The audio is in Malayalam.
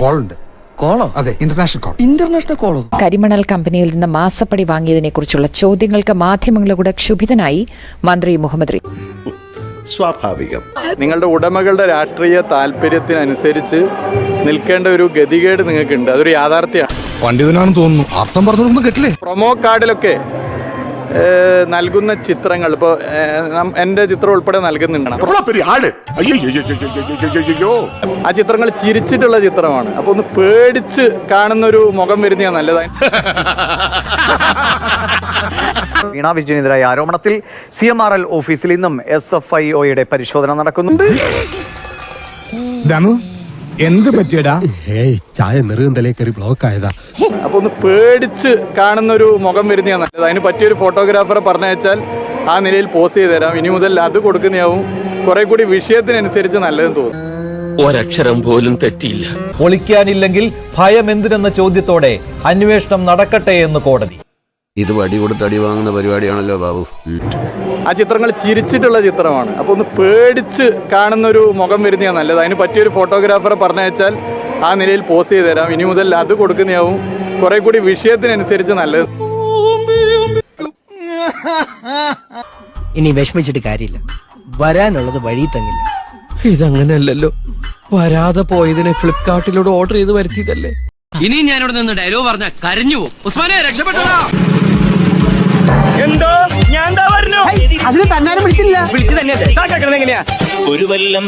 കോൾ ഉണ്ട് കോളോ? അതെ ഇന്റർനാഷണൽ കോൾ ഇന്റർനാഷണൽ കോളോ കരിമണൽ കമ്പനിയിൽ നിന്ന് മാസപ്പടി വാങ്ങിയതിനെ കുറിച്ചുള്ള ചോദ്യങ്ങൾക്ക് മാധ്യമങ്ങളോട് ക്ഷുഭിതനായി മന്ത്രി മുഹമ്മദ് റീ സ്വാഭാവികം. നിങ്ങളുടെ ഉടമകളുടെ രാഷ്ട്രീയ താല്പര്യത്തിനനുസരിച്ച് നിൽക്കേണ്ട ഒരു ഗതികേട് നിങ്ങൾക്കുണ്ട്. അതൊരു യാഥാർത്ഥ്യമാണ്. പണ്ഡിതനാണെന്ന് തോന്നുന്നു. അർത്ഥം പറഞ്ഞൊന്നും കേട്ടില്ലേ? പ്രൊമോ കാർഡിലൊക്കെ നൽകുന്ന ചിത്രങ്ങൾ ഇപ്പോൾ എന്റെ ചിത്രം ഉൾപ്പെടെ നൽകുന്നുണ്ട് പെരിയ ആൾ? അയ്യോ ആ ചിത്രങ്ങൾ ചിരിച്ചിട്ടുള്ള ചിത്രമാണ്. അപ്പോൾ ഒന്ന് പേടിച്ച് കാണുന്ന ഒരു മുഖം വരുന്ന നല്ലതാണ് വീണ വിജയനെതിരായ ആരോപണത്തിൽ സി എം ആർ എൽ ഓഫീസിൽ ഇന്നും എസ് എഫ് ഐ ഒയുടെ പരിശോധന നടക്കുന്നുണ്ട് ദമു എന്ത് പറ്റിയടാ? ഏയ് ചായ നെറുകന്തലേ കയറി ബ്ലോക്ക് ആയതാ. അപ്പൊ ഒന്ന് പേടിച്ച് കാണുന്ന ഒരു മുഖം വരുന്ന നല്ലത്. അതിന് പറ്റിയൊരു ഫോട്ടോഗ്രാഫറെ പറഞ്ഞയച്ചാൽ ആ നിലയിൽ പോസ് ചെയ്ത് തരാം. ഇനി മുതൽ അത് കൊടുക്കുന്നതാവും കുറെ കൂടി വിഷയത്തിനനുസരിച്ച് നല്ലതെന്ന് തോന്നുന്നു. ഒരക്ഷരം പോലും തെറ്റിയില്ല. ഒളിക്കാനില്ലെങ്കിൽ ഭയം എന്തിനെന്ന ചോദ്യത്തോടെ അന്വേഷണം നടക്കട്ടെ എന്ന് കോടതി. ഇത് വടി കൊടുത്ത് അടി വാങ്ങുന്ന പരിപാടിയാണല്ലോ ബാബു. ആ ചിത്രങ്ങൾ ചിരിച്ചിട്ടുള്ള ചിത്രമാണ്. അപ്പോൾ ഒന്ന് പേടിച്ച് കാണുന്ന ഒരു മുഖം വരുന്ന നല്ലത്. അതിന് പറ്റിയൊരു ഫോട്ടോഗ്രാഫറെ പറഞ്ഞയച്ചാൽ ആ നിലയിൽ പോസ് ചെയ്ത് തരാം. ഇനി മുതൽ അത് കൊടുക്കുന്നതാവും കുറെ കൂടി വിഷയത്തിനനുസരിച്ച് നല്ലത്. ഇനി വിഷമിച്ചിട്ട് കാര്യമില്ല. വരാനുള്ളത് വഴി തങ്ങില്ല ഇതങ്ങനെയല്ലല്ലോ. വരാതെ പോയതിനെ ഫ്ലിപ്കാർട്ടിലൂടെ ഓർഡർ ചെയ്ത് വരുത്തിയതല്ലേ? ഇനി ഞാനിവിടെ നിന്ന് ഡയലോഗ് പറഞ്ഞ കരഞ്ഞു പോകും. ഉസ്മാനെ രക്ഷപ്പെട്ടോ ഒരു വല്ലം